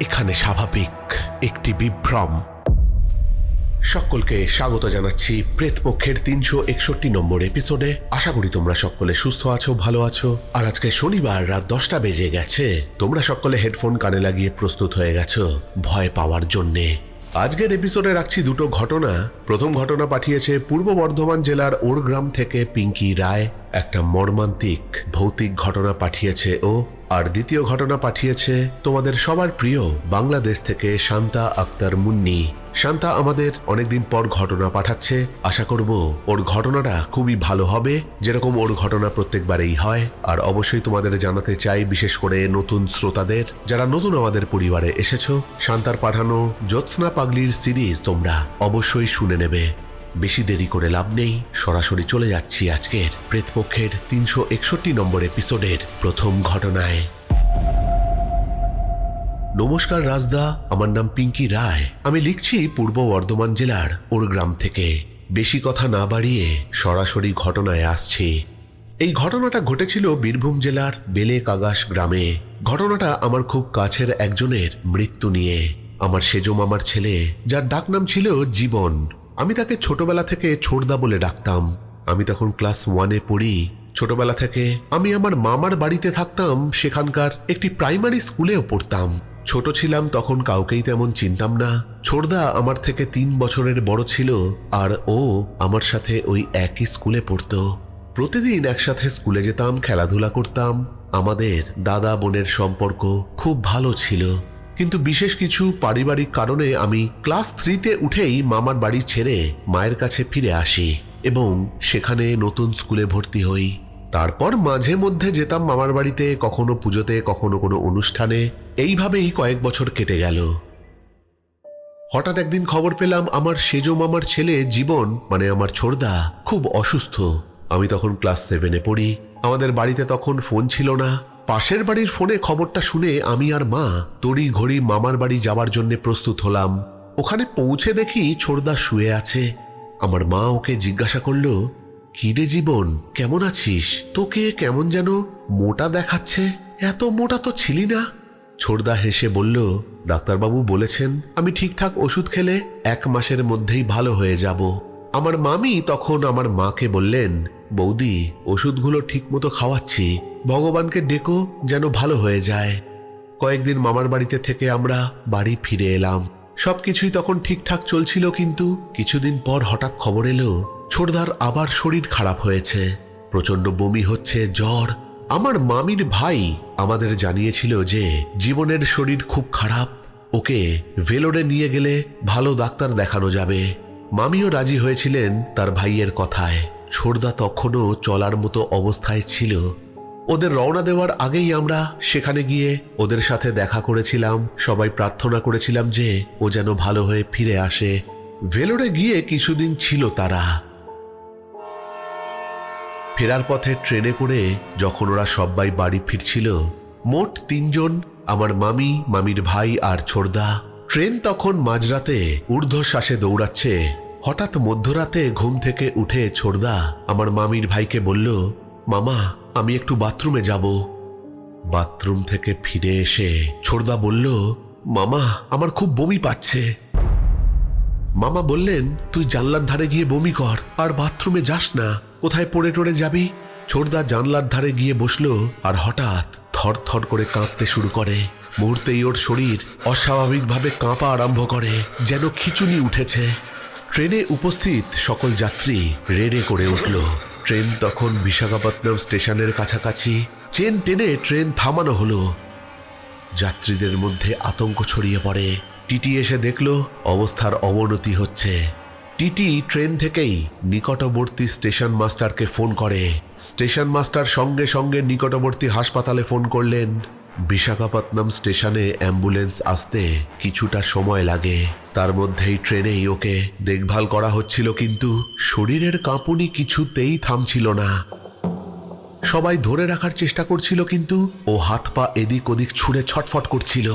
এখানে স্বাভাবিক একটি বিভ্রম। সকলকে স্বাগত জানাচ্ছি প্রেতপক্ষের তিনশো একষট্টি নম্বর এপিসোডে। আশা করি তোমরা সকলে সুস্থ আছো, ভালো আছো। আর আজকে শনিবার রাত দশটা বেজে গেছে। তোমরা সকলে হেডফোন কানে লাগিয়ে প্রস্তুত হয়ে গেছো ভয় পাওয়ার জন্যে। আজকের এপিসোডে রাখছি দুটো ঘটনা। প্রথম ঘটনা পাঠিয়েছে পূর্ব বর্ধমান জেলার ওরগ্রাম থেকে পিঙ্কি রায়। একটা মর্মান্তিক ভৌতিক ঘটনা পাঠিয়েছে ও আর দ্বিতীয় ঘটনা পাঠিয়েছে তোমাদের সবার প্রিয় বাংলাদেশ থেকে শান্তা আক্তার মুন্নি। শান্তা আমাদের অনেকদিন পর ঘটনা পাঠাচ্ছে। আশা করব ওর ঘটনাটা খুবই ভালো হবে। যেরকম ওর ঘটনা প্রত্যেকবারেই হয়। আর অবশ্যই তোমাদের জানাতে চাই, বিশেষ করে নতুন শ্রোতাদের। যারা নতুন আমাদের পরিবারে এসেছ, শান্তার পাঠানো জ্যোৎস্না পাগলির সিরিজ তোমরা অবশ্যই শুনে নেবে। বেশি দেরি করে লাভ নেই, সরাসরি চলে যাচ্ছি আজকের প্রেতপক্ষের তিনশো একষট্টি নম্বর এপিসোডের প্রথম ঘটনায়। নমস্কার রাজদা, আমার নাম পিঙ্কি রায়। আমি লিখছি পূর্ব বর্ধমান জেলার ওর গ্রাম থেকে। বেশি কথা না বাড়িয়ে সরাসরি ঘটনায় আসছি। এই ঘটনাটা ঘটেছিল বীরভূম জেলার বেলে কাগাস গ্রামে। ঘটনাটা আমার খুব কাছের একজনের মৃত্যু নিয়ে। আমার সেজম আমার ছেলে, যার ডাকনাম ছিল জীবন। আমি তাকে ছোটবেলা থেকে ছোটদা বলে ডাকতাম। আমি তখন ক্লাস ওয়ানে পড়ি। ছোটবেলা থেকে আমি আমার মামার বাড়িতে থাকতাম। সেখানকার একটি প্রাইমারি স্কুলেও পড়তাম। ছোট ছিলাম তখন কাউকেই তেমন চিনতাম না। ছোটদা আমার থেকে তিন বছরের বড় ছিল আর ও আমার সাথে ওই একই স্কুলে পড়তো। প্রতিদিন একসাথে স্কুলে যেতাম, খেলাধুলা করতাম। আমাদের দাদা বোনের সম্পর্ক খুব ভালো ছিল। কিন্তু বিশেষ কিছু পারিবারিক কারণে আমি ক্লাস থ্রিতে উঠেই মামার বাড়ি ছেড়ে মায়ের কাছে ফিরে আসি এবং সেখানে নতুন স্কুলে ভর্তি হই। তারপর মাঝে মধ্যে যেতাম মামার বাড়িতে, কখনো পুজোতে, কখনো কোনো অনুষ্ঠানে। এইভাবেই কয়েক বছর কেটে গেল। হঠাৎ একদিন খবর পেলাম আমার সেজো মামার ছেলে জীবন মানে আমার ছোড়দা খুব অসুস্থ। আমি তখন ক্লাস সেভেনে পড়ি। আমাদের বাড়িতে তখন ফোন ছিল না। পাশের বাড়ির ফোনে খবরটা শুনে আমি আর মা, তড়ি ঘড়ি মামার বাড়ি যাওয়ার জন্য প্রস্তুত হলাম। ওখানে পৌঁছে দেখি ছোড়দা শুয়ে আছে। আমার মা ওকে জিজ্ঞাসা করল, কি রে জীবন, কেমন আছিস? তোকে কেমন যেন মোটা দেখাচ্ছে? এত মোটা তো ছিলি না? ছোড়দা হেসে বলল, ডাক্তারবাবু বলেছেন আমি ঠিকঠাক ওষুধ খেলে এক মাসের মধ্যেই ভালো হয়ে যাব। আমার মামি তখন আমার মাকে বললেন, বৌদি, ওষুধগুলো ঠিকমতো খাওয়াচ্ছি। ভগবানকে ডেকো যেন ভালো হয়ে যায়। কয়েকদিন মামার বাড়িতে থেকে আমরা বাড়ি ফিরে এলাম। সবকিছুই তখন ঠিকঠাক চলছিল কিন্তু কিছুদিন পর হঠাৎ খবর এলো, ছোটদার আবার শরীর খারাপ হয়েছে। প্রচণ্ড বমি হচ্ছে, জ্বর। আমার মামির ভাই আমাদের জানিয়েছিল যে জীবনের শরীর খুব খারাপ, ওকে ভেলোরে নিয়ে গেলে ভালো ডাক্তার দেখানো যাবে। মামিও রাজি হয়েছিলেন তার ভাইয়ের কথায়। ছোড়দা তখনও চলার মতো অবস্থায় ছিল। ওদের রওনা দেওয়ার আগেই আমরা সেখানে গিয়ে ওদের সাথে দেখা করেছিলাম। সবাই প্রার্থনা করেছিলাম যে ও যেন ভালো হয়ে ফিরে আসে। ভেলোরে গিয়ে কিছুদিন ছিল তারা। ফেরার পথে ট্রেনে করে যখন ওরা সবাই বাড়ি ফিরছিল, মোট তিনজন, আমার মামি, মামির ভাই আর ছোড়দা ট্রেন তখন মাঝরাতে ঊর্ধ্বশ্বাসে দৌড়াচ্ছে। হঠাৎ মধ্যরাতে ঘুম থেকে উঠে ছোড়দা আমার মামির ভাইকে বলল মামা, আমি একটু বাথরুমে যাব। বাথরুম থেকে ফিরে এসে ছোড়দা বলল, মামা, আমার খুব বমি পাচ্ছে। মামা বললেন, তুই জানলার ধারে গিয়ে বমি কর, আর বাথরুমে যাস না। কোথায় পড়ে টড়ে যাবি? ছোটদা জানলার ধারে গিয়ে বসল, আর হঠাৎ থর থর করে কাঁপতে শুরু করে। মুহূর্তেই ওর শরীর অস্বাভাবিকভাবে কাঁপা আরম্ভ করে, যেন খিচুনি উঠেছে। ট্রেনে উপস্থিত সকল যাত্রী রেড়ে করে উঠল। ট্রেন তখন বিশাখাপত্তনম স্টেশনের কাছাকাছি। চেন টেনে ট্রেন থামানো হলো। যাত্রীদের মধ্যে আতঙ্ক ছড়িয়ে পড়ে। টিটি এসে দেখল, অবস্থার অবনতি হচ্ছে। টিটি ট্রেন থেকেই নিকটবর্তী স্টেশন মাস্টারকে ফোন করে। স্টেশন মাস্টার সঙ্গে সঙ্গে নিকটবর্তী হাসপাতালে ফোন করলেন। বিশাখাপত্তনম স্টেশনে অ্যাম্বুলেন্স আসতে কিছুটা সময় লাগে। তার মধ্যেই ট্রেনেই ওকে দেখভাল করা হচ্ছিল, কিন্তু শরীরের কাঁপুনি কিছুতেই থামছিল না। সবাই ধরে রাখার চেষ্টা করছিল, কিন্তু ও হাত পা এদিক ওদিক ছুঁড়ে ছটফট করছিল।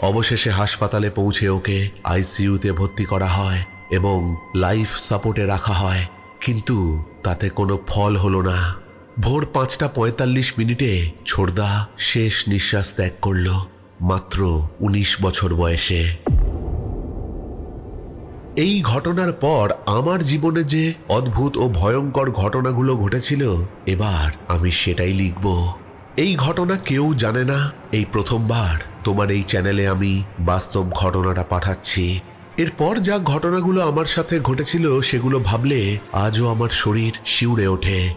অবশেষে হাসপাতালে পৌঁছে ওকে আইসিইউতে ভর্তি করা হয় এবং লাইফ সাপোর্টে রাখা হয়, কিন্তু তাতে কোনো ফল হলো না। ভোর পাঁচটা পঁয়তাল্লিশ মিনিটে ছোড়দা শেষ নিঃশ্বাস ত্যাগ করল মাত্র ১৯ বছর বয়সে। এই ঘটনার পর আমার জীবনে যে অদ্ভুত ও ভয়ঙ্কর ঘটনাগুলো ঘটেছিল, এবার আমি সেটাই লিখব। এই ঘটনা কেউ জানে না, এই প্রথমবার তোমার এই চ্যানেলে আমি বাস্তব ঘটনাটা পাঠাচ্ছি। এরপর যা ঘটনাগুলো আমার সাথে ঘটেছিল, সেগুলো ভাবলে আজও আমার শরীর শিউরে ওঠে।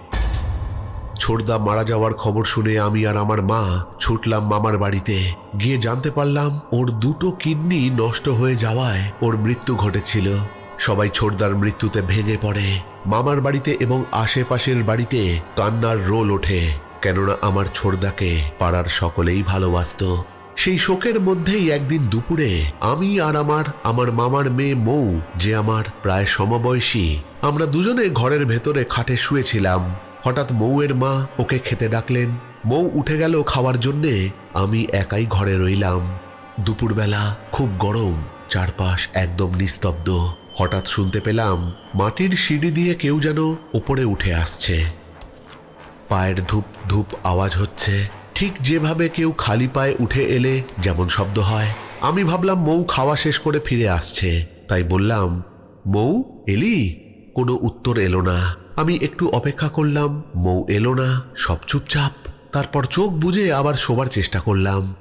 ছোটদা মারা যাওয়ার খবর শুনে আমি আর আমার মা ছুটলাম মামার বাড়িতে। গিয়ে জানতে পারলাম ওর দুটো কিডনি নষ্ট হয়ে যাওয়ায় ওর মৃত্যু ঘটেছিল। সবাই ছোটদার মৃত্যুতে ভেঙে পড়ে। মামার বাড়িতে এবং আশেপাশের বাড়িতে কান্নার রোল ওঠে। কেননা আমার ছোটদাকে পাড়ার সকলেই ভালোবাসত। সেই শোকের মধ্যেই একদিন দুপুরে আমি আর আমার আমার মামার মেয়ে মৌ, যে আমার প্রায় সমবয়সী, আমরা দুজনে ঘরের ভেতরে খাটে শুয়েছিলাম। হঠাৎ মৌয়ের মা ওকে খেতে ডাকলেন। মৌ উঠে গেল খাওয়ার জন্যে। আমি একাই ঘরে রইলাম। দুপুরবেলা খুব গরম, চারপাশ একদম নিস্তব্ধ। হঠাৎ শুনতে পেলাম মাটির সিঁড়ি দিয়ে কেউ যেন ওপরে উঠে আসছে। পায়ের ধূপ ধূপ আওয়াজ হচ্ছে। ঠিক যেভাবে কেউ খালি পায়ে উঠে এলে যেমন শব্দ হয়। আমি ভাবলাম মৌ খাওয়া শেষ করে ফিরে আসছে। তাই বললাম, মৌ, এলি? কোনো উত্তর এলো না। আমি একটু অপেক্ষা করলাম, মৌ এলো না, সব চুপচাপ। তারপর চোখ বুজে আবার শোবার চেষ্টা করলাম।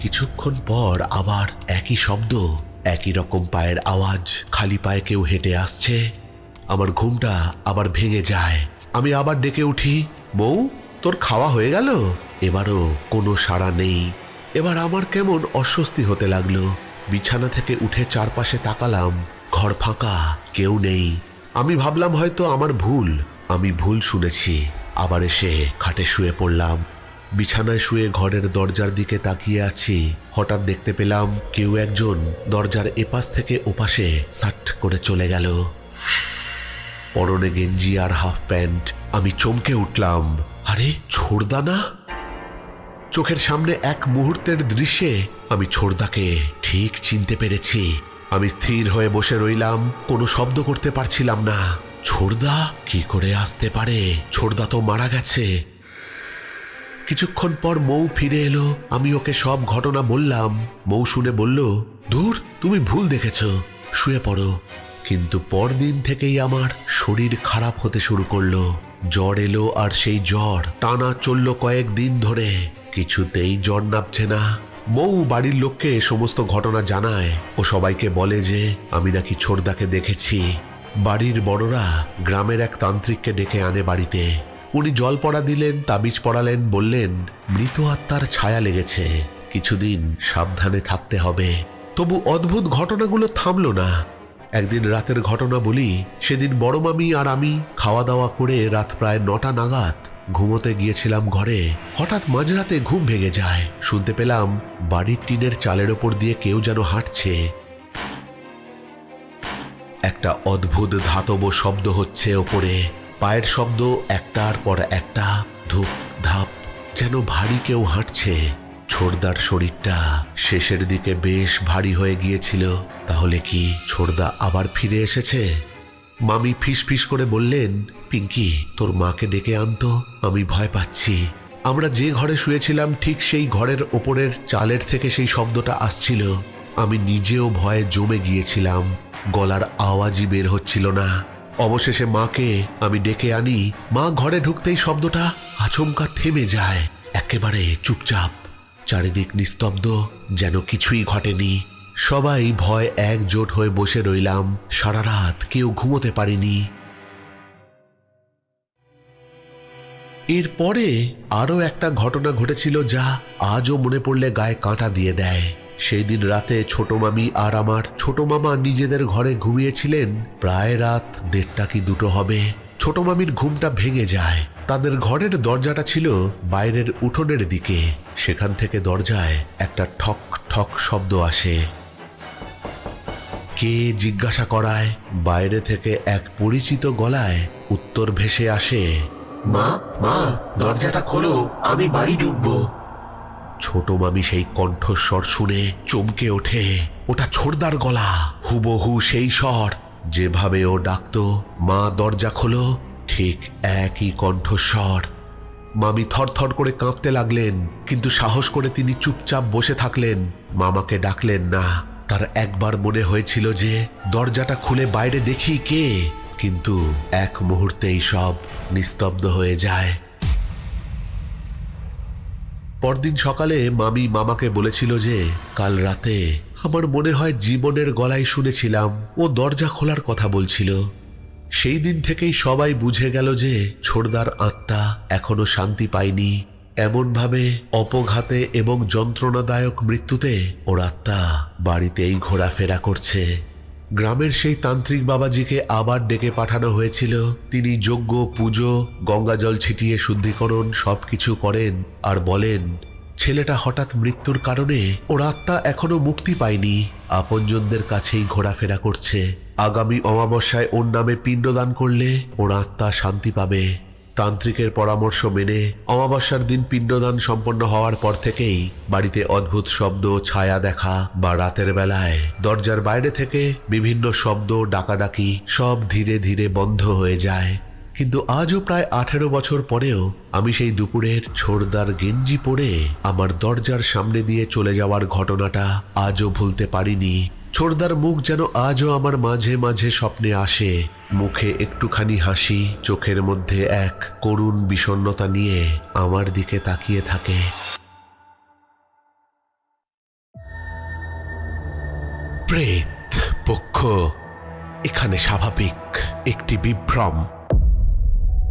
কিছুক্ষণ পর আবার একই শব্দ, একই রকম পায়ের আওয়াজ, খালি পায়ে কেউ হেঁটে আসছে। আমার ঘুমটা আবার ভেঙে যায়। আমি আবার ডেকে উঠি, মৌ, তোর খাওয়া হয়ে গেল? এবারও কোনো সাড়া নেই। এবার আমার কেমন অস্বস্তি হতে লাগল। বিছানা থেকে উঠে চারপাশে তাকালাম, ঘর ফাঁকা, কেউ নেই। আমি ভাবলাম হয়তো আমার ভুল। আমি ভুল শুনেছি। আবার এসে খাটে শুয়ে পড়লাম। বিছানায় শুয়ে ঘরের দরজার দিকে তাকিয়ে আছি। হঠাৎ দেখতে পেলাম কেউ একজন দরজার এপাশ থেকে ওপাশে সাট করে চলে গেল। পরনে গেঞ্জি আর হাফ প্যান্ট। আমি চমকে উঠলাম। আরে ছোড়দা না চোখের সামনে এক মুহূর্তের দৃশ্যে আমি ছোড়দাকে ঠিক চিনতে পেরেছি। আমি স্থির হয়ে বসে রইলাম, কোনো শব্দ করতে পারছিলাম না। ছোড়দা কি করে আসতে পারে? ছোড়দা তো মারা গেছে। কিছুক্ষণ পর মৌ ফিরে এলো, আমি ওকে সব ঘটনা বললাম। মৌ শুনে বলল দূর তুমি ভুল দেখেছ। শুয়ে পড়ো। কিন্তু পরদিন থেকেই আমার শরীর খারাপ হতে শুরু করল। জ্বর এলো আর সেই জ্বর টানা চলল কয়েক দিন ধরে। কিছুতেই জ্বর নামছে না। মৌ বাড়ির লোককে সমস্ত ঘটনা জানায় ও সবাইকে বলে যে, আমি নাকি ছোটদাকে দেখেছি। বাড়ির বড়রা গ্রামের এক তান্ত্রিককে ডেকে আনে বাড়িতে। উনি জল পড়া দিলেন, তাবিজ পড়ালেন, বললেন, মৃত আত্মার ছায়া লেগেছে, কিছুদিন সাবধানে থাকতে হবে। তবু অদ্ভুত ঘটনাগুলো থামল না। একদিন রাতের ঘটনা বলি, সেদিন বড় মামি আর আমি খাওয়া দাওয়া করে রাত প্রায় নটা নাগাদ ঘুমোতে গিয়েছিলাম ঘরে। হঠাৎ মাঝরাতে ঘুম ভেঙে যায়। শুনতে পেলাম বাড়ির টিনের চালের ওপর দিয়ে কেউ যেন হাঁটছে। একটা অদ্ভুত ধাতব শব্দ হচ্ছে ওপরে। পায়ের শব্দ একটার পর একটা, ধূপ, ধাপ, যেন ভারী কেউ হাঁটছে। ছোড়দার শরীরটা শেষের দিকে বেশ ভারী হয়ে গিয়েছিল। তাহলে কি ছোড়দা আবার ফিরে এসেছে? মামি ফিস ফিস করে বললেন পিঙ্কি, তোর মাকে ডেকে আনতো আমি ভয় পাচ্ছি। আমরা যে ঘরে শুয়েছিলাম, ঠিক সেই ঘরের ওপরের চালের থেকে সেই শব্দটা আসছিল। আমি নিজেও ভয়ে জমে গিয়েছিলাম। গলার আওয়াজই বের হচ্ছিল না। অবশেষে মাকে আমি ডেকে আনি। মা ঘরে ঢুকতেই শব্দটা আচমকা থেমে যায়, একেবারে চুপচাপ। চারিদিক নিস্তব্ধ, যেন কিছুই ঘটেনি। সবাই ভয় একজোট হয়ে বসে রইলাম। সারা রাত কেউ ঘুমোতে পারিনি। এরপরে আরও একটা ঘটনা ঘটেছিল যা আজও মনে পড়লে গায়ে কাঁটা দিয়ে দেয়। সেই দিন রাতে ছোট মামি আর আমার ছোট মামা নিজেদের ঘরে ঘুমিয়েছিলেন। প্রায় রাত দেড়টা কি দুটো হবে। ছোট মামির ঘুমটা ভেঙে যায়। তাদের ঘরের দরজাটা ছিল বাইরের উঠোনের দিকে। সেখান থেকে দরজায় একটা ঠক ঠক শব্দ আসে। কে জিজ্ঞাসা করায়? বাইরে থেকে এক পরিচিত গলায় উত্তর ভেসে আসে মা মা, দরজাটা খোলো, আমি বাড়ি ঢুকবো। ছোট মামি সেই কণ্ঠস্বর শুনে চমকে ওঠে, ওটা ছোড়দার গলা, হুবহু সেই স্বর। যেভাবে ও ডাকতো, মা দরজা খোলো, ঠিক একই কণ্ঠস্বর। মামি থরথর করে কাঁপতে লাগলেন, কিন্তু সাহস করে তিনি চুপচাপ বসে থাকলেন। মামাকে ডাকলেন, না। তার একবার মনে হয়েছিল যে দরজাটা খুলে বাইরে দেখি কে। কিন্তু এক মুহূর্তেই সব নিস্তব্ধ হয়ে যায়। পরদিন সকালে মামি মামাকে বলেছিল যে, কাল রাতে আমার মনে হয় জীবনের গলায় শুনেছিলাম, ও দরজা খোলার কথা বলছিল। সেই দিন থেকেই সবাই বুঝে গেল যে ছোড়দার আত্মা এখনও শান্তি পায়নি। এমনভাবে অপঘাতে এবং যন্ত্রণাদায়ক মৃত্যুতে ওর আত্মা বাড়িতেই ঘোরাফেরা করছে। গ্রামের সেই তান্ত্রিক বাবাজিকে আবার ডেকে পাঠানো হয়েছিল। তিনি যজ্ঞ, পুজো গঙ্গাজল ছিটিয়ে শুদ্ধিকরণ সবকিছু করেন আর বলেন, ছেলেটা হঠাৎ মৃত্যুর কারণে ওর আত্মা এখনও মুক্তি পায়নি। আপনজনদের কাছেই ঘোরাফেরা করছে। আগামী অমাবস্যায় ওর নামে পিণ্ডদান করলে ওর আত্মা শান্তি পাবে। তান্ত্রিকের পরামর্শ মেনে অমাবস্যার দিন পিণ্ডদান সম্পন্ন হওয়ার পর থেকেই বাড়িতে অদ্ভুত শব্দ, ছায়া দেখা বা রাতের বেলায় দরজার বাইরে থেকে বিভিন্ন শব্দ, ডাকাডাকি সব ধীরে ধীরে বন্ধ হয়ে যায়। কিন্তু আজও প্রায় আঠেরো বছর পরেও আমি সেই দুপুরের ছোড়দার গেঞ্জি পরে আমার দরজার সামনে দিয়ে চলে যাওয়ার ঘটনাটা আজও ভুলতে পারিনি। ছোড়দার মুখ যেন আজও আমার মাঝে মাঝে স্বপ্নে আসে। মুখে একটুখানি হাসি, চোখের মধ্যে এক করুণ বিষণ্নতা নিয়ে আমার দিকে তাকিয়ে থাকে। প্রেত পক্ষ, এখানে স্বাভাবিক একটি বিভ্রম।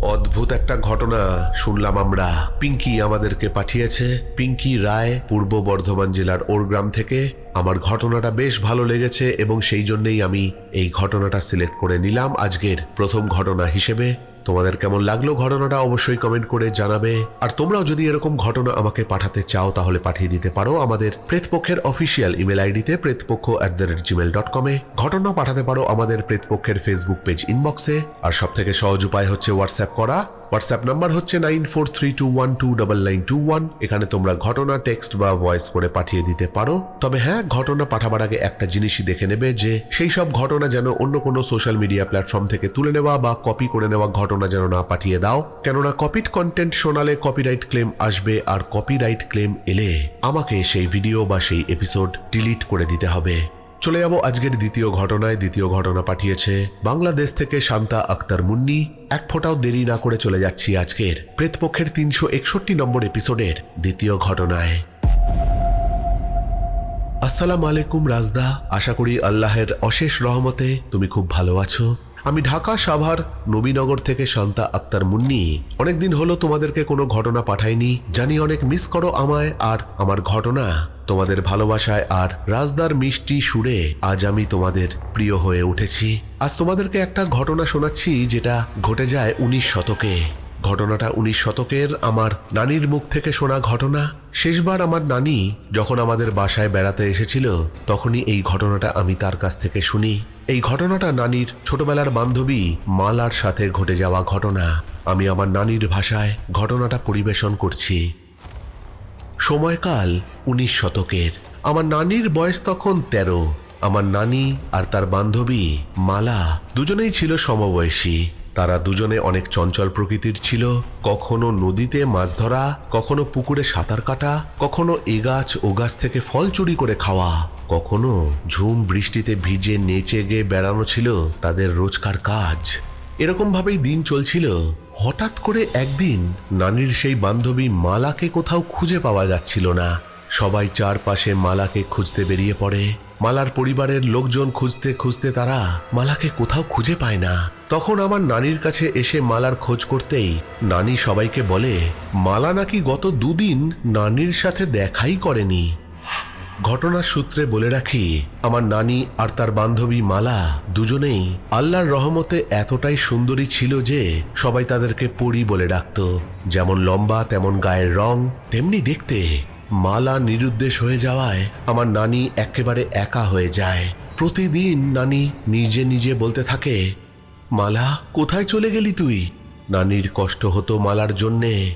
অদ্ভুত একটা ঘটনা শুনলাম আমরা। পিঙ্কি আমাদেরকে পাঠিয়েছে। পিঙ্কি রায়, পূর্ব বর্ধমান জেলার ওর গ্রাম থেকে। আমার ঘটনাটা বেশ ভালো লেগেছে এবং সেই জন্যেই আমি এই ঘটনাটা সিলেক্ট করে নিলাম। আজকের প্রথম ঘটনা হিসেবে তোমাদের কেমন লাগল ঘটনাটা অবশ্যই কমেন্ট করে জানাবে। আর তোমরাও যদি এরকম ঘটনা আমাকে পাঠাতে চাও, তাহলে পাঠিয়ে দিতে পারো আমাদের প্রেতপক্ষের অফিসিয়াল ইমেল আইডিতে Pretpokkho at the rate gmail dot কমে ঘটনা পাঠাতে পারো আমাদের প্রেতপক্ষের ফেসবুক পেজ ইনবক্সে আর সব থেকে সহজ উপায় হচ্ছে হোয়াটসঅ্যাপ করা। হোয়াটসঅ্যাপ নাম্বার হচ্ছে nine four three two one two double nine two one এখানে তোমরা ঘটনা টেক্সট বা ভয়েস করে পাঠিয়ে দিতে পারো। তবে হ্যাঁ ঘটনা পাঠাবার আগে একটা জিনিসই দেখে নেবে যে, সেই সব ঘটনা যেন অন্য কোনো সোশ্যাল মিডিয়া প্ল্যাটফর্ম থেকে তুলে নেওয়া বা কপি করে নেওয়া ঘটনা যেন না পাঠিয়ে দাও। কেননা কপিড কন্টেন্ট শোনালে কপিরাইট ক্লেম আসবে আর কপিরাইট ক্লেম এলে আমাকে সেই ভিডিও বা সেই এপিসোড ডিলিট করে দিতে হবে। চলে যাব আজকের দ্বিতীয় ঘটনায়। দ্বিতীয় ঘটনা পাঠিয়েছে বাংলাদেশ থেকে শান্তা আক্তার মুন্নি। এক ফোঁটাও দেরি না করে চলে যাচ্ছি আজকের প্রেতপক্ষের তিনশো একষট্টি নম্বর এপিসোডের দ্বিতীয় ঘটনায়। আসসালাম আলাইকুম রাজদা, আশা করি আল্লাহের অশেষ রহমতে তুমি খুব ভালো আছো। আমি ঢাকা সাভার, নবীনগর থেকে শান্তা আক্তার মুন্নি। অনেকদিন হলো তোমাদেরকে কোনো ঘটনা পাঠাইনি। জানি অনেক মিস করো আমায় আর আমার ঘটনা। তোমাদের ভালোবাসায় আর রাজদার মিষ্টি সুরে আজ আমি তোমাদের প্রিয় হয়ে উঠেছি। আজ তোমাদেরকে একটা ঘটনা শোনাচ্ছি যেটা ঘটে যায় উনিশ শতকে। ঘটনাটা উনিশ শতকের আমার নানির মুখ থেকে শোনা ঘটনা। শেষবার আমার নানি যখন আমাদের বাসায় বেড়াতে এসেছিল, তখনই এই ঘটনাটা আমি তার কাছ থেকে শুনি। এই ঘটনাটা নানির ছোটবেলার বান্ধবী মালার সাথে ঘটে যাওয়া ঘটনা। আমি আমার নানির ভাষায় ঘটনাটা পরিবেশন করছি। সময়কাল উনিশ শতকের। আমার নানির বয়স তখন তেরো। আমার নানি আর তার বান্ধবী মালা দুজনেই ছিল সমবয়সী। তারা দুজনে অনেক চঞ্চল প্রকৃতির ছিল। কখনো নদীতে মাছ ধরা, কখনো পুকুরে সাঁতার কাটা, কখনো এ গাছ ও গাছ থেকে ফল চুরি করে খাওয়া, কখনো ঝুম বৃষ্টিতে ভিজে নেচে গিয়ে বেড়ানো ছিল তাদের রোজকার কাজ। এরকমভাবেই দিন চলছিল। হঠাৎ করে একদিন নানির সেই বান্ধবী মালাকে কোথাও খুঁজে পাওয়া যাচ্ছিল না। সবাই চারপাশে মালাকে খুঁজতে বেরিয়ে পড়ে। মালার পরিবারের লোকজন খুঁজতে খুঁজতে তারা মালাকে কোথাও খুঁজে পায় না। তখন আমার নানির কাছে এসে মালার খোঁজ করতেই নানি সবাইকে বলে, মালা নাকি গত দুদিন নানির সাথে দেখাই করেনি। ঘটনার সূত্রে বলে রাখি, আমার নানি আর তার বান্ধবী মালা দুজনেই আল্লাহর রহমতে এতটাই সুন্দরী ছিল যে সবাই তাদেরকে পরি বলে ডাকত। যেমন লম্বা, তেমন গায়ের রং, তেমনি দেখতে মালা নিরুদ্দেশ হয়ে যাওয়ায় আমার নানি একেবারে একা হয়ে যায়। প্রতিদিন নানি নিজে নিজে বলতে থাকে, মালা, কোথায় চলে গেলি তুই? নানির কষ্ট হতো মালার জন্যে।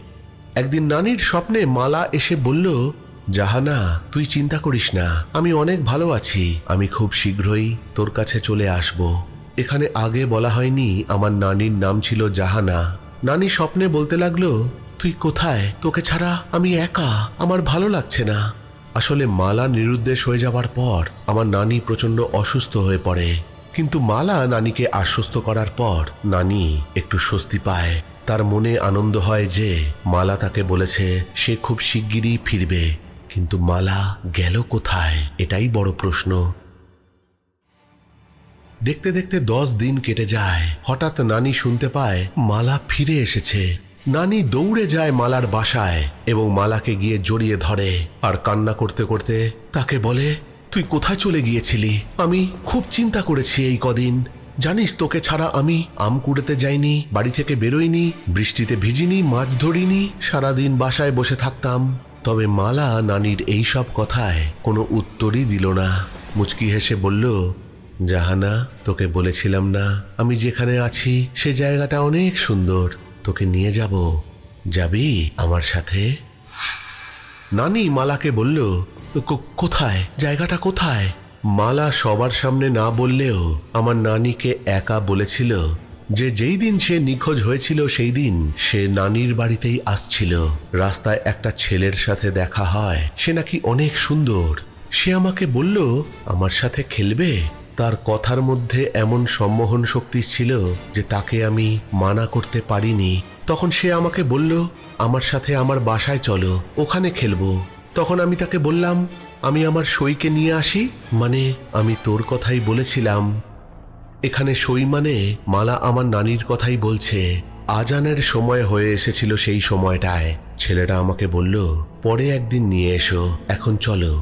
একদিন নানির স্বপ্নে মালা এসে বলল জাহানা, তুই চিন্তা করিস না, আমি অনেক ভালো আছি। আমি খুব শীঘ্রই তোর কাছে চলে আসব। এখানে আগে বলা হয়নি আমার নানির নাম ছিল জাহানা। নানি স্বপ্নে বলতে লাগল, তুই কোথায়? তোকে ছাড়া আমি একা। আমার ভালো লাগছে না। আসলে মালা নিরুদ্দেশ হয়ে যাবার পর আমার নানি প্রচণ্ড অসুস্থ হয়ে পড়ে। কিন্তু মালা নানিকে আশ্বস্ত করার পর নানি একটু স্বস্তি পায়। তার মনে আনন্দ হয় যে মালা তাকে বলেছে, সে খুব শিগগিরই ফিরবে। কিন্তু মালা গেল কোথায়? এটাই বড় প্রশ্ন। দেখতে দেখতে দশ দিন কেটে যায়। হঠাৎ নানি শুনতে পায়, মালা ফিরে এসেছে। নানি দৌড়ে যায় মালার বাসায় এবং মালাকে গিয়ে জড়িয়ে ধরে। আর কান্না করতে করতে তাকে বলে, তুই কোথায় চলে গিয়েছিলি? আমি খুব চিন্তা করেছি এই কদিন। জানিস তোকে ছাড়া আমি আম কুড়েতে যাইনি, বাড়ি থেকে বেরোইনি, বৃষ্টিতে ভিজিনি, মাছ ধরিনি, সারাদিন বাসায় বসে থাকতাম। তবে মালা নানির এই সব কথায় কোনো উত্তরই দিল না। মুচকি হেসে বলল, জাহানা, তোকে বলেছিলাম না, আমি যেখানে আছি সে জায়গাটা অনেক সুন্দর। তোকে নিয়ে যাব। যাবি আমার সাথে? নানি মালাকে বলল কোথায়? জায়গাটা কোথায়? মালা সবার সামনে না বললেও আমার নানিকে একা বলেছিল যে যেই দিন সে নিখোঁজ হয়েছিল, সেই দিন সে নানির বাড়িতেই আসছিল। রাস্তায় একটা ছেলের সাথে দেখা হয়। সে নাকি অনেক সুন্দর। সে আমাকে বলল, আমার সাথে খেলবে? তার কথার মধ্যে এমন সম্মোহন শক্তি ছিল যে তাকে আমি মানা করতে পারিনি। তখন সে আমাকে বলল, আমার সাথে আমার বাসায় চলো, ওখানে খেলব। তখন আমি তাকে বললাম, আমি আমার সইকে নিয়ে আসি? মানে আমি তোর কথাই বলেছিলাম। এখানে সই মানে মালা আমার নানির কথাই বলছে। আজানের সময় হয়ে এসেছিল সেই সময়টায়। ছেলেটা আমাকে বলল, পরে একদিন নিয়ে এসো, এখন চলো।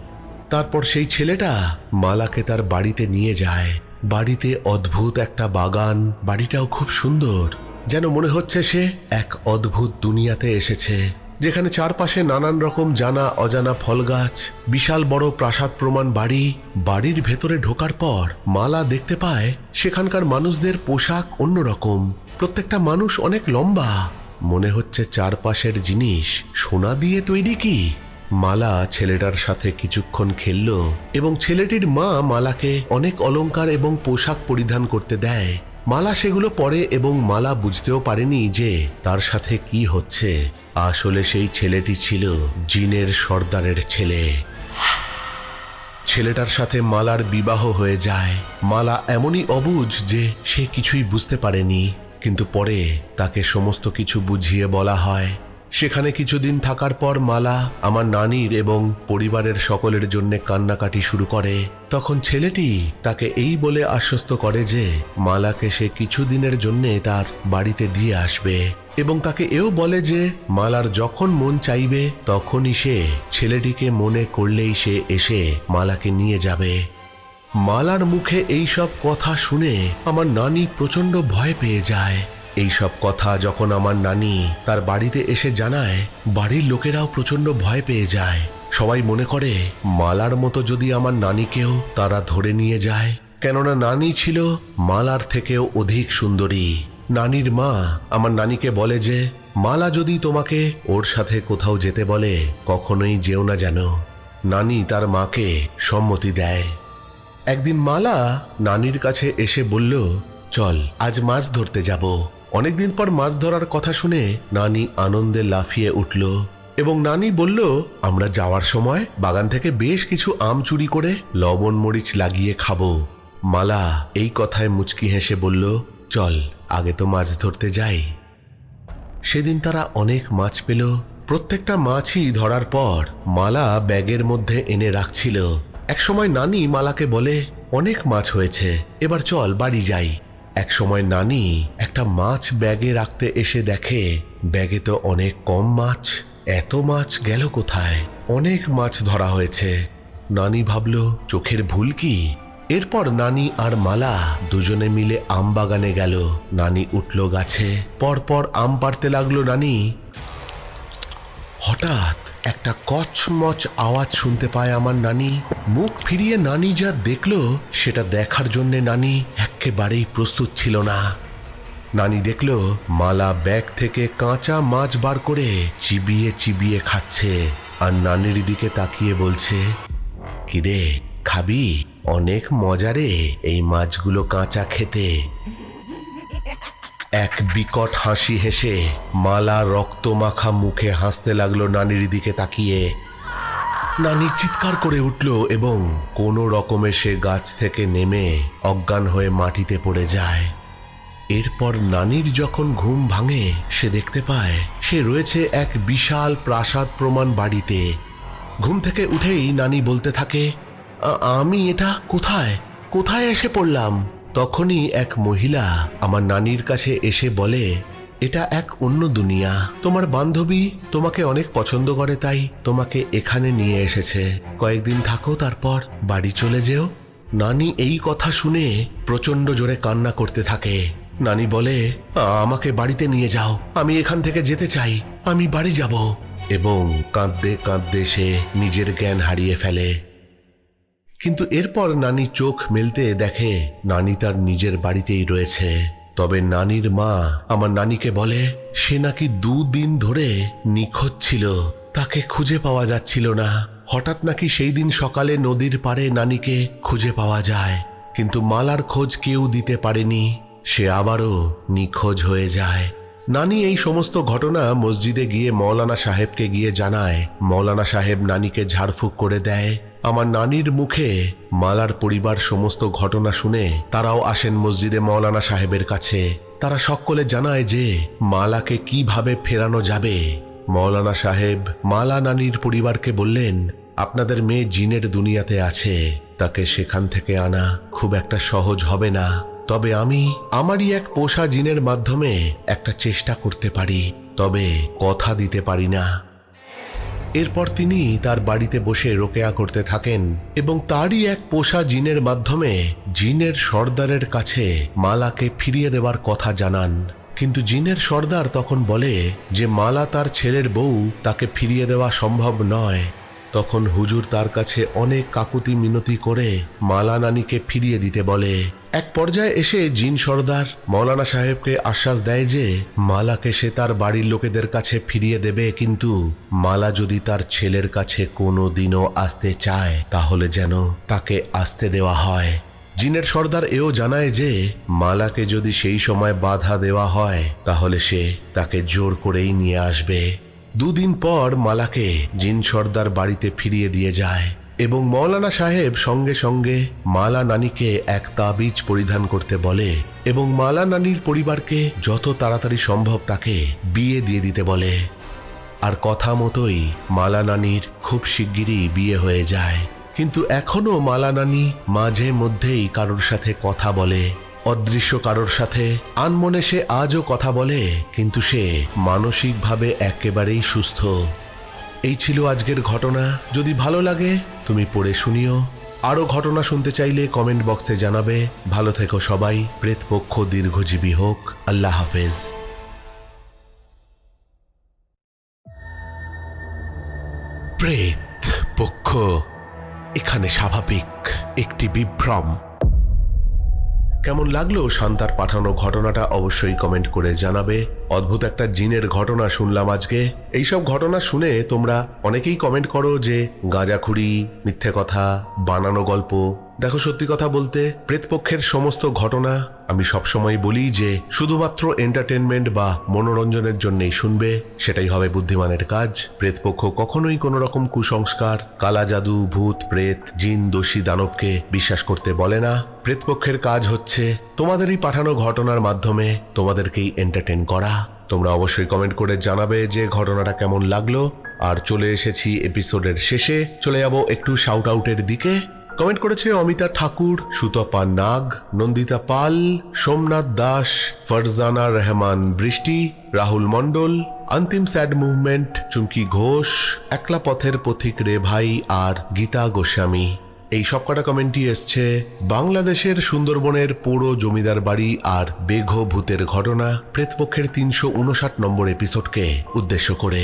তারপর সেই ছেলেটা মালাকে তার বাড়িতে নিয়ে যায়। বাড়িতে অদ্ভুত একটা বাগান, বাড়িটাও খুব সুন্দর। যেন মনে হচ্ছে সে এক অদ্ভুত দুনিয়াতে এসেছে। যেখানে চারপাশে নানান রকম জানা, অজানা ফল গাছ, বিশাল বড় প্রাসাদ প্রমাণ বাড়ি, বাড়ির ভেতরে ঢোকার পর মালা দেখতে পায় সেখানকার মানুষদের পোশাক অন্যরকম। প্রত্যেকটা মানুষ অনেক লম্বা। মনে হচ্ছে চারপাশের জিনিস সোনা দিয়ে তৈরি কি? মালা ছেলেটার সাথে কিছুক্ষণ খেলল এবং ছেলেটির মা মালাকে অনেক অলংকার এবং পোশাক পরিধান করতে দেয়। মালা সেগুলো পরে এবং মালা বুঝতেও পারেনি যে তার সাথে কি হচ্ছে। আসলে সেই ছেলেটি ছিল জিনের সর্দারের ছেলে। ছেলেটার সাথে মালার বিবাহ হয়ে যায়। মালা এমনই অবুজ যে সে কিছুই বুঝতে পারেনি, কিন্তু পরে তাকে সমস্ত কিছু বুঝিয়ে বলা হয়। সেখানে কিছুদিন থাকার পর মালা আমার নানির এবং পরিবারের সকলের জন্য কান্নাকাটি শুরু করে। তখন ছেলেটি তাকে এই বলে আশ্বস্ত করে যে মালাকে সে কিছুদিনের জন্য তার বাড়িতে দিয়ে আসবে এবং তাকে এও বলে যে মালার যখন মন চাইবে তখনই সে ছেলেটিকে মনে করলেই সে এসে মালাকে নিয়ে যাবে। মালার মুখে এই সব কথা শুনে আমার নানি প্রচণ্ড ভয় পেয়ে যায়। এই সব কথা যখন আমার নানি তার বাড়িতে এসে জানায়, বাড়ির লোকেরাও প্রচণ্ড ভয় পেয়ে যায়। সবাই মনে করে, মালার মতো যদি আমার নানিকেও তারা ধরে নিয়ে যায়। কেননা নানি ছিল মালার থেকেও অধিক সুন্দরী। নানির মা আমার নানিকে বলে যে, মালা যদি তোমাকে ওর সাথে কোথাও যেতে বলে, কখনোই যেও না যেন। নানি তার মাকে সম্মতি দেয়। একদিন মালা নানির কাছে এসে বলল, চল, আজ মাছ ধরতে যাব। অনেকদিন পর মাছ ধরার কথা শুনে নানি আনন্দে লাফিয়ে উঠল এবং নানি বলল, আমরা যাওয়ার সময় বাগান থেকে বেশ কিছু আম চুরি করে লবণ মরিচ লাগিয়ে খাব। মালা এই কথায় মুচকি হেসে বলল, চল, আগে তো মাছ ধরতে যাই। সেদিন তারা অনেক মাছ পেল। প্রত্যেকটা মাছই ধরার পর মালা ব্যাগের মধ্যে এনে রাখছিল। একসময় নানি মালাকে বলে, অনেক মাছ হয়েছে, এবার চল বাড়ি যাই। একসময় নানি একটা মাছ ব্যাগে রাখতে এসে দেখে, ব্যাগে তো অনেক কম মাছ, এত মাছ গেল কোথায়? অনেক মাছ ধরা হয়েছে। নানি ভাবল, চোখের ভুল কি? এরপর নানি আর মালা দুজনে মিলে আম বাগানে গেল। নানি উঠল গাছে, পরপর আম পাড়তে লাগল নানি। হঠাৎ একটা কচমচ আওয়াজ শুনতে পায় আমার নানি। মুখ ফিরিয়ে নানি যা দেখল, সেটা দেখার জন্য নানি একেবারেই প্রস্তুত ছিল না। নানি দেখল, মালা ব্যাগ থেকে কাঁচা মাছ বার করে চিবিয়ে চিবিয়ে খাচ্ছে। আর নানির দিকে তাকিয়ে বলছে, কিরে, খাবি? অনেক মজারে এই মাছগুলো কাঁচা খেতে। এক বিকট হাসি হেসে মালা রক্তমাখা মুখে হাসতে লাগল নানির দিকে তাকিয়ে। নানি চিৎকার করে উঠল এবং কোনো রকমে সে গাছ থেকে নেমে অজ্ঞান হয়ে মাটিতে পড়ে যায়। এরপর নানির যখন ঘুম ভাঙে, সে দেখতে পায় সে রয়েছে এক বিশাল প্রাসাদ প্রমাণ বাড়িতে। ঘুম থেকে উঠেই নানি বলতে থাকে আমি এটা কোথায়? কোথায় এসে পড়লাম? তখনই এক মহিলা আমার নানির কাছে এসে বলে, এটা এক অন্য দুনিয়া। তোমার বান্ধবী তোমাকে অনেক পছন্দ করে, তাই তোমাকে এখানে নিয়ে এসেছে। কয়েকদিন থাকো, তারপর বাড়ি চলে যেও। নানি এই কথা শুনে প্রচণ্ড জোরে কান্না করতে থাকে। নানি বলে, আমাকে বাড়িতে নিয়ে যাও। আমি এখান থেকে যেতে চাই। আমি বাড়ি যাব। এবং কাঁদতে কাঁদতে সে নিজের জ্ঞান হারিয়ে ফেলে। কিন্তু এরপর নানি চোখ মেলতে দেখে নানি তার নিজের বাড়িতেই রয়েছে। তবে নানির মা আমার নানিকে বলে, সে নাকি দুদিন ধরে নিখোঁজ ছিল, তাকে খুঁজে পাওয়া যাচ্ছিল না। হঠাৎ নাকি সেই দিন সকালে নদীর পাড়ে নানিকে খুঁজে পাওয়া যায়, কিন্তু মালার খোঁজ কেউ দিতে পারেনি, সে আবারও নিখোঁজ হয়ে যায়। নানি এই সমস্ত ঘটনা মসজিদে গিয়ে মৌলানা সাহেবকে গিয়ে জানায়। মৌলানা সাহেব নানিকে ঝাড়ফুঁক করে দেয় আমার নানির মুখে মালার পরিবার সমস্ত ঘটনা শুনে তারাও আসেন মসজিদে মৌলানা সাহেবের কাছে। তারা সকলে জানায় যে মালাকে কীভাবে ফেরানো যাবে। মৌলানা সাহেব মালা নানির পরিবারকে বললেন, আপনাদের মেয়ে জিনের দুনিয়াতে আছে, তাকে সেখান থেকে আনা খুব একটা সহজ হবে না। তবে আমি আমারই এক পোষা জিনের মাধ্যমে একটা চেষ্টা করতে পারি, তবে কথা দিতে পারি না। এরপর তিনি তার বাড়িতে বসে রোকেয়া করতে থাকেন এবং তারই এক পোষা জিনের মাধ্যমে জিনের সর্দারের কাছে মালাকে ফিরিয়ে দেবার কথা জানান। কিন্তু জিনের সর্দার তখন বলে যে মালা তার ছেলের বউ তাকে ফিরিয়ে দেওয়া সম্ভব নয়। তখন হুজুর তার কাছে অনেক কাকুতি মিনতি করে মালা নানিকে ফিরিয়ে দিতে বলে। এক পর্যায়ে এসে জিন সর্দার মৌলানা সাহেবকে আশ্বাস দেয় যে মালাকে সে তার বাড়ির লোকেদের কাছে ফিরিয়ে দেবে, কিন্তু মালা যদি তার ছেলের কাছে কোনো দিনও আসতে চায়, তাহলে যেন তাকে আসতে দেওয়া হয়। জিনের সর্দার এও জানায় যে মালাকে যদি সেই সময় বাধা দেওয়া হয়, তাহলে সে তাকে জোর করেই নিয়ে আসবে। দুদিন পর মালাকে জিন সর্দার বাড়িতে ফিরিয়ে দিয়ে যায়। এবং মৌলানা সাহেব সঙ্গে সঙ্গে মালা নানিকে এক তাবিজ পরিধান করতে বলে এবং মালা নানির পরিবারকে যত তাড়াতাড়ি সম্ভব তাকে বিয়ে দিয়ে দিতে বলে। আর কথা মতোই মালা নানির খুব শিগগিরই বিয়ে হয়ে যায়। কিন্তু এখনও মালা নানি মাঝে মধ্যেই কারোর সাথে কথা বলে, অদৃশ্য কারোর সাথে। আনমনে সে আজও কথা বলে, কিন্তু সে মানসিকভাবে একেবারেই সুস্থ। এই ছিল আজকের ঘটনা। যদি ভালো লাগে তুমি পড়ে শুনিও। আরও ঘটনা শুনতে চাইলে কমেন্ট বক্সে জানাবে। ভালো থেকো সবাই। প্রেতপক্ষ দীর্ঘজীবী হোক। আল্লাহ হাফেজ। প্রেত পক্ষ, এখানে স্বাভাবিক একটি বিভ্রম। কেমন লাগল শান্তার পাঠানো ঘটনাটা অবশ্যই কমেন্ট করে জানাবে। অদ্ভুত একটা জিনের ঘটনা শুনলাম আজকে। এইসব ঘটনা শুনে তোমরা অনেকেই কমেন্ট করো যে গাঁজাখুরি, মিথ্যে কথা, বানানো গল্প দেখো, সত্যি কথা বলতে, প্রেতপক্ষের সমস্ত ঘটনা আমি সবসময় বলি যে, শুধুমাত্র এন্টারটেনমেন্ট বা মনোরঞ্জনের জন্যই শুনবে, সেটাই হবে বুদ্ধিমানের কাজ। প্রেতপক্ষ কখনোই কোনো রকম কুসংস্কার, কালা জাদু, ভূত, প্রেত, জিন, দোষী, দানবকে বিশ্বাস করতে বলে না। প্রেতপক্ষের কাজ হচ্ছে, তোমাদেরই পাঠানো ঘটনার মাধ্যমে তোমাদেরকেই এন্টারটেন করা। তোমরা অবশ্যই কমেন্ট করে জানাবে যে ঘটনাটা কেমন লাগল। আর চলে এসেছি এপিসোডের শেষে। চলে যাব একটু শাউট আউটের দিকে। কমেন্ট করেছে অমিতা ঠাকুর, সুতপা নাগ, নন্দিতা পাল, সোমনাথ দাস, ফারজানা রহমান বৃষ্টি, রাহুল মণ্ডল, অন্তিম স্যাড মুভমেন্ট, চুমকি ঘোষ, একলা পথের পথিক রে ভাই আর গীতা গোস্বামী। এই সব কটা কমেন্টই এসছে বাংলাদেশের সুন্দরবনের পুরো জমিদার বাড়ি আর বেঘ ভূতের ঘটনা, প্রেতপক্ষের তিনশো উনষাট নম্বর এপিসোডকে উদ্দেশ্য করে।